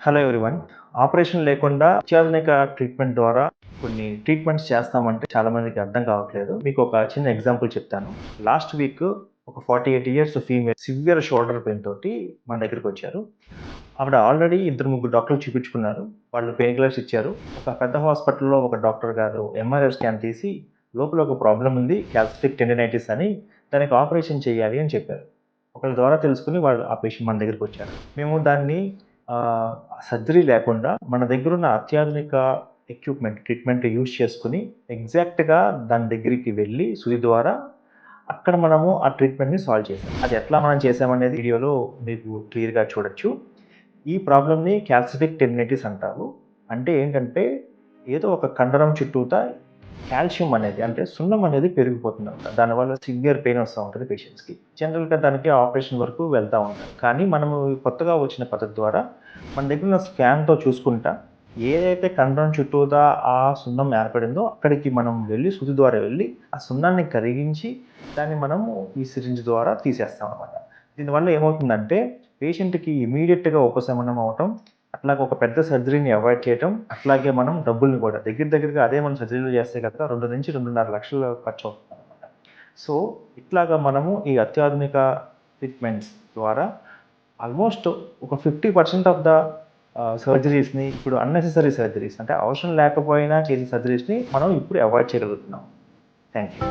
Hello everyone operation లేకుండా అత్యాధునిక treatment ద్వారా కొన్ని ట్రీట్మెంట్స్ చేస్తామంటే చాలా మందికి అర్థం కావట్లేదు. మీకు ఒక చిన్న ఎగ్జాంపుల్ చెప్తాను. లాస్ట్ వీక్ ఒక forty eight years female severe shoulder pain తోటి మన దగ్గరికి వచ్చారు. ఆవిడ ఆల్రెడీ ఇద్దరు ముగ్గురు డాక్టర్లు చూపించుకున్నారు. వాళ్ళు పెయిన్ కిల్లర్స్ ఇచ్చారు. ఒక పెద్ద హాస్పిటల్లో ఒక డాక్టర్ గారు ఎంఆర్ఐ స్కాన్ తీసి లోపల ఒక ప్రాబ్లం ఉంది క్యాల్సిఫిక్ టెండనైటిస్ అని దానికి ఆపరేషన్ చేయాలి అని చెప్పారు. ఒకరి ద్వారా తెలుసుకుని వాళ్ళు ఆ పేషెంట్ మన దగ్గరికి వచ్చారు. మేము దాన్ని సర్జరీ లేకుండా మన దగ్గర ఉన్న అత్యాధునిక ఎక్విప్మెంట్ ట్రీట్మెంట్ యూజ్ చేసుకుని ఎగ్జాక్ట్గా దాని దగ్గరికి వెళ్ళి సుది ద్వారా అక్కడ మనము ఆ ట్రీట్మెంట్ని సాల్వ్ చేసాం. అది ఎట్లా మనం చేసామనేది వీడియోలో మీకు క్లియర్గా చూడొచ్చు. ఈ ప్రాబ్లమ్ని క్యాల్సిఫిక్ టెండినైటిస్ అంటారు. అంటే ఏంటంటే ఏదో ఒక కండరం చుట్టూతా కాల్షియం అనేది అంటే సున్నం అనేది పెరిగిపోతుంది అంట దానివల్ల సివియర్ పెయిన్ వస్తూ ఉంటుంది పేషెంట్స్కి. జనరల్గా దానికి ఆపరేషన్ వరకు వెళ్తూ ఉంటాం. కానీ మనము కొత్తగా వచ్చిన పద్ధతి ద్వారా మన దగ్గర ఉన్న స్కాన్తో చూసుకుంటా ఏదైతే కండరం చుట్టూదా ఆ సున్నం ఏర్పడిందో అక్కడికి మనం వెళ్ళి శుద్ధి ద్వారా వెళ్ళి ఆ సున్నాన్ని కరిగించి దాన్ని మనము ఈ సిరింజ్ ద్వారా తీసేస్తాం అనమాట దీనివల్ల ఏమవుతుందంటే పేషెంట్కి ఇమీడియట్గా ఉపశమనం అవటం అట్లాగే ఒక పెద్ద సర్జరీని అవాయిడ్ చేయటం అట్లాగే మనం డబ్బుల్ని కూడా దగ్గర దగ్గరగా అదే మనం సర్జరీలు చేస్తే కనుక రెండు నుంచి రెండున్నర లక్షలు ఖర్చు అవుతుంది. అనమాట సో ఇట్లాగా మనము ఈ అత్యాధునిక ట్రీట్మెంట్స్ ద్వారా ఆల్మోస్ట్ ఒక ఫిఫ్టీ పర్సెంట్ ఆఫ్ ద సర్జరీస్ని ఇప్పుడు అన్నెసెసరీ సర్జరీస్ అంటే అవసరం లేకపోయినా చేసే సర్జరీస్ని మనం ఇప్పుడు అవాయిడ్ చేయగలుగుతున్నాం. Thank you